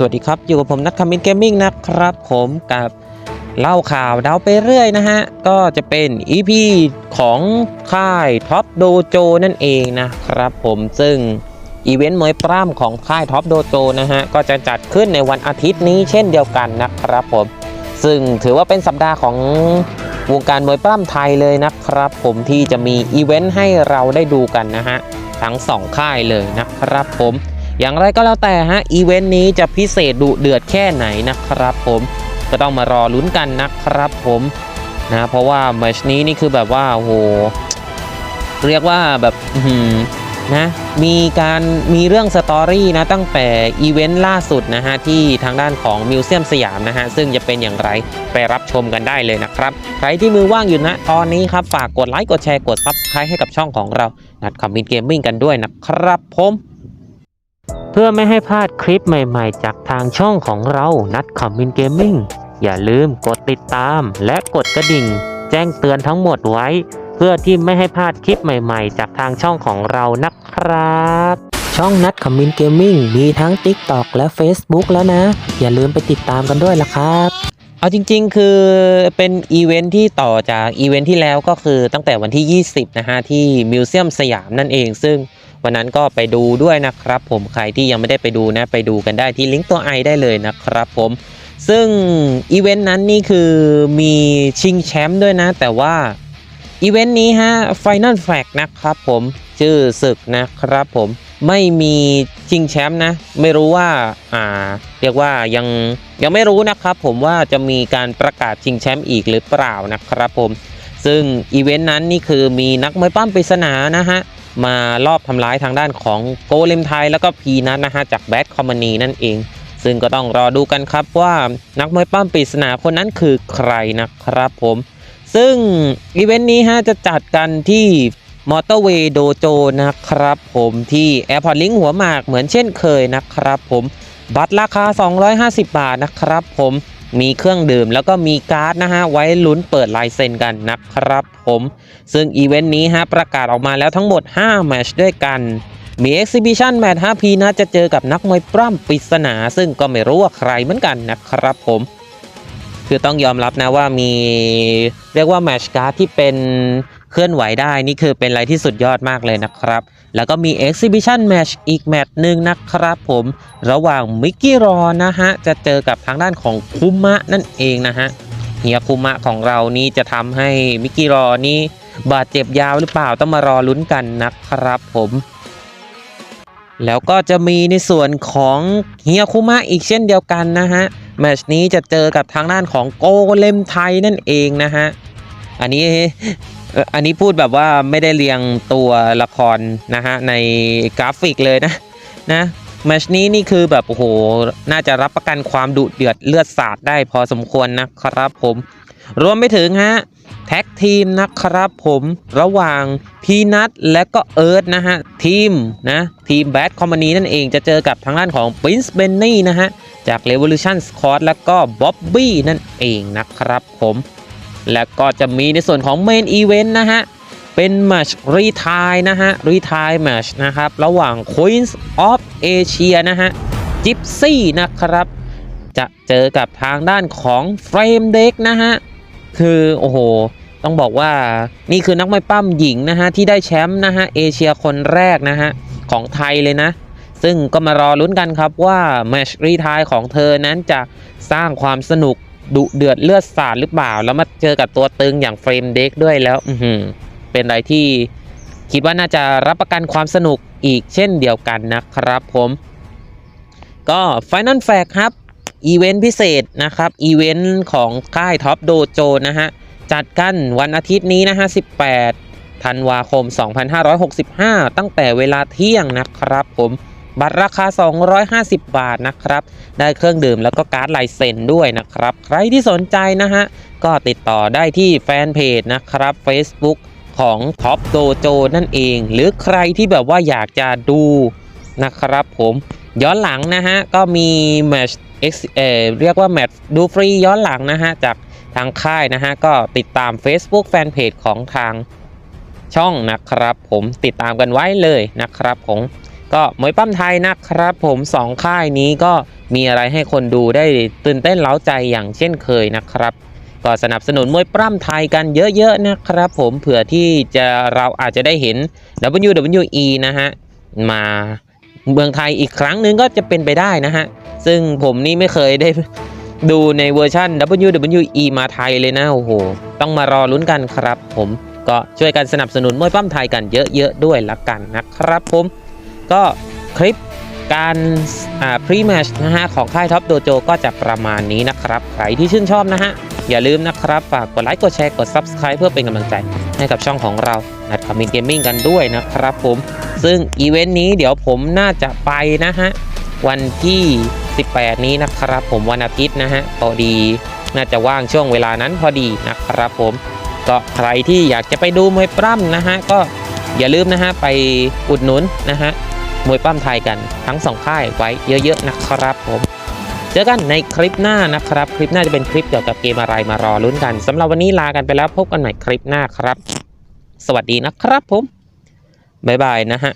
สวัสดีครับ อยู่กับผมนัทคามินเกมมิ่งนะครับ ผมกับเล่าข่าวเดาไปเรื่อยนะฮะ ก็จะเป็น EP ของค่ายท็อปโดโจนั่นเองนะครับผมซึ่งอีเวนต์มวยปล้ำของค่ายท็อปโดโจนะฮะ ก็จะจัดขึ้นในวันอาทิตย์นี้เช่นเดียวกันนะครับผม ซึ่งถือว่าเป็นสัปดาห์ของวงการมวยปล้ำไทยเลยนะครับ ผมที่จะมีอีเวนต์ให้เราได้ดูกันนะฮะ ทั้งสองค่ายเลยนะครับผม อย่างไรก็แล้วแต่ฮะอีเวนต์นี้จะพิเศษดุเดือดแค่ไหนนะครับผมก็ต้องมารอลุ้นกันนะครับผมนะเพราะว่าแมชนี้นี่คือแบบว่าโหเรียกว่าแบบนะมีการมีเรื่องสตอรี่นะตั้งแต่อีเวนต์ล่าสุดนะฮะที่ทางด้านของมิวเซียมสยามนะฮะซึ่งจะเป็นอย่างไรไปรับชมกันได้เลยนะครับ ใครที่มือว่างอยู่นะตอนนี้ครับ ฝากกดไลค์กดแชร์กด Subscribe ให้กับช่องของเรานัดคอมมินเกมมิ่งกันด้วยนะครับผม เพื่อไม่ให้พลาดคลิปใหม่ๆ จากทางช่องของเรานัดคอมมินเกมมิ่งอย่าลืมกดติดตามและกดกระดิ่ง แจ้งเตือนทั้งหมดไว้ เพื่อที่ไม่ให้พลาดคลิปใหม่ๆ จากทางช่องของเรานะครับ ช่องนัดคอมมินเกมมิ่งมีทั้ง TikTok และ Facebook แล้วนะ อย่าลืมไปติดตามกันด้วยล่ะครับเอาจริงๆ คือเป็นอีเวนท์ที่ต่อจากอีเวนท์ที่แล้วก็คือตั้งแต่วันที่ 20 นะฮะ ที่มิวเซียมสยามนั่นเองซึ่ง วันนั้นก็ไปดูด้วยนะครับ ผมใครที่ยังไม่ได้ไปดูนะ ไปดูกันได้ที่ลิงก์ตัวไอได้เลยนะครับ ผมซึ่งอีเวนต์นั้นนี่คือมีชิงแชมป์ด้วยนะ แต่ว่าอีเวนต์นี้ฮะ Final Flag นะครับผมชื่อศึกนะครับผมไม่มีชิงแชมป์นะ ไม่รู้ว่าอ่า เรียกว่ายังยังไม่รู้นะครับผมว่าจะมีการประกาศชิงแชมป์อีกหรือเปล่านะครับผม ซึ่งอีเวนต์นั้นนี่คือมีนักมวยปั้มปริศนานะฮะ มารอบทำร้ายทางด้านของโกเลมไทยแล้วก็พีนัทนะฮะจากแบทคอมมานีนั่นเอง ซึ่งก็ต้องรอดูกันครับว่านักมวยปั้มปริศนาคนนั้นคือใครนะครับผม ซึ่งอีเวนต์นี้ฮะจะจัดกันที่มอเตอร์เวย์โดโจนะครับผมที่ Airport Link หัวหมากเหมือนเช่นเคยนะครับผมบัตรราคา 250 บาทนะครับผม มีเครื่องดื่มแล้วก็มีการ์ดนะฮะไว้ลุ้นเปิดลายเซ็นกันนะครับผม ซึ่งอีเวนต์นี้ฮะประกาศออกมาแล้วทั้งหมด 5 แมชด้วยกันมี Exhibition แมตช์5พีนะจะเจอกับนักมวยปล้ำปริศนา ซึ่งก็ไม่รู้ว่าใครเหมือนกันนะครับผม คือต้องยอมรับนะว่ามีเรียกว่าแมชการ์ดที่เป็นเคลื่อนไหวได้นี่คือเป็นอะไรที่สุดยอดมากเลยนะครับ แล้วก็มี Exhibition Match อีกแมตช์หนึ่งนะครับผม ระหว่างมิกกี้รอนะฮะ จะเจอกับทางด้านของคุมะนั่นเองนะฮะเฮียคุมะของเรานี่จะทำให้มิกกี้รอนี่บาดเจ็บยาวหรือเปล่าต้องมารอลุ้นกันนะครับผมแล้วก็จะมีในส่วนของเฮียคุมะอีกเช่นเดียวกันนะฮะ แมตช์นี้จะเจอกับทางด้านของโกเลมไทยนั่นเองนะฮะ อันนี้ อันนี้พูดแบบว่าไม่ได้เรียงตัวละครนะฮะในกราฟิกเลยนะนะแมชนี้นี่คือแบบโอ้โห น่าจะรับประกันความดุเดือดเลือดสาดได้พอสมควรนะครับผม รวมไปถึงฮะแท็กทีมนะครับผมระหว่างพีนัทและก็เอิร์ธนะฮะ ทีมนะทีมแบทคอมมานีนั่นเองจะเจอกับทางด้านของ Prince b e n n y นะฮะ จาก Revolution Squad แล้วก็ Bobby นั่นเองนะครับผม แล้วก็จะมีในส่วนของ Main Event นะฮะ เป็นแมชรีทายนะฮะ รีทายแมชนะครับ ระหว่าง Queens of Asia นะฮะ จิปซี่นะครับ จะเจอกับทางด้านของ Frame Deck นะฮะ คือ โอ้โห ต้องบอกว่านี่คือนักมวยปั้มหญิงนะฮะ ที่ได้แชมป์นะฮะ เอเชียคนแรกนะฮะ ของไทยเลยนะซึ่งก็มารอลุ้นกันครับว่าแมชรีทายของเธอนั้นจะสร้างความสนุก ดุเดือดเลือดสาดหรือเปล่า แล้วมาเจอกับตัวตึงอย่างเฟรมเด็กด้วยแล้วอืเป็นอะไรที่คิดว่าน่าจะรับประกันความสนุกอีกเช่นเดียวกันนะครับผมก็ Final f a c ครับอีเวนต์พิเศษนะครับอีเวนต์ของค่ายท็อปโดโจนะฮะ จัดกันวันอาทิตย์นี้นะฮะ 18 ธันวาคม 2565 ตั้งแต่เวลาเที่ยงนะครับผม บัตรราคา 250 บาทนะครับ ได้เครื่องดื่มแล้วก็การ์ดลายเซ็นด้วยนะครับ ใครที่สนใจนะฮะ ก็ติดต่อได้ที่แฟนเพจนะครับ Facebook ของ Top Dojo นั่นเอง หรือใครที่แบบว่าอยากจะดูนะครับผมย้อนหลังนะฮะ ก็มีแมชเอ่อเรียกว่าแมชดูฟรีย้อนหลังนะฮะ จากทางค่ายนะฮะ ก็ติดตาม Facebook แฟนเพจของทางช่องนะครับผมติดตามกันไว้เลยนะครับผม ก็มวยปั้มไทยนะครับ ผมสองค่ายนี้ก็มีอะไรให้คนดูได้ตื่นเต้นเล้าใจอย่างเช่นเคยนะครับ ก็สนับสนุนมวยปล้ำไทยกันเยอะๆนะครับผมเผื่อที่จะเราอาจจะได้เห็น WWE นะฮะมาเมืองไทยอีกครั้งหนึ่งก็จะเป็นไปได้นะฮะ ซึ่งผมนี่ไม่เคยได้ดูในเวอร์ชัน WWE มาไทยเลยนะโอ้โห ต้องมารอลุ้นกันครับผมก็ช่วยกันสนับสนุนมวยปั้มไทยกันเยอะๆด้วยละกันนะครับผม ก็คลิปการอ่าพรีแมชนะฮะของค่ายท็อปโดโจก็จะประมาณนี้นะครับ ใครที่ชื่นชอบนะฮะ อย่าลืมนะครับ ฝากกดไลค์กดแชร์กด Subscribe เพื่อเป็นกำลังใจให้กับช่องของเรานัดคอมมินเกมมิ่งกันด้วยนะครับผม ซึ่งอีเวนต์นี้เดี๋ยวผมน่าจะไปนะฮะ วันที่ 18 นี้นะครับ ผมวันอาทิตย์นะฮะพอดีน่าจะว่างช่วงเวลานั้นพอดีนะครับผมก็ใครที่อยากจะไปดูมวยปล้ำนะฮะก็อย่าลืมนะฮะไปอุดหนุนนะฮะ มวยปั้มไทยกันทั้งสองค่ายไว้เยอะๆนะครับผมเจอกันในคลิปหน้านะครับ คลิปหน้าจะเป็นคลิปเกี่ยวกับเกมอะไรมารอลุ้นกันสำหรับวันนี้ลากันไปแล้วพบกันใหม่คลิปหน้าครับ สวัสดีนะครับผมบ๊ายบายนะฮะ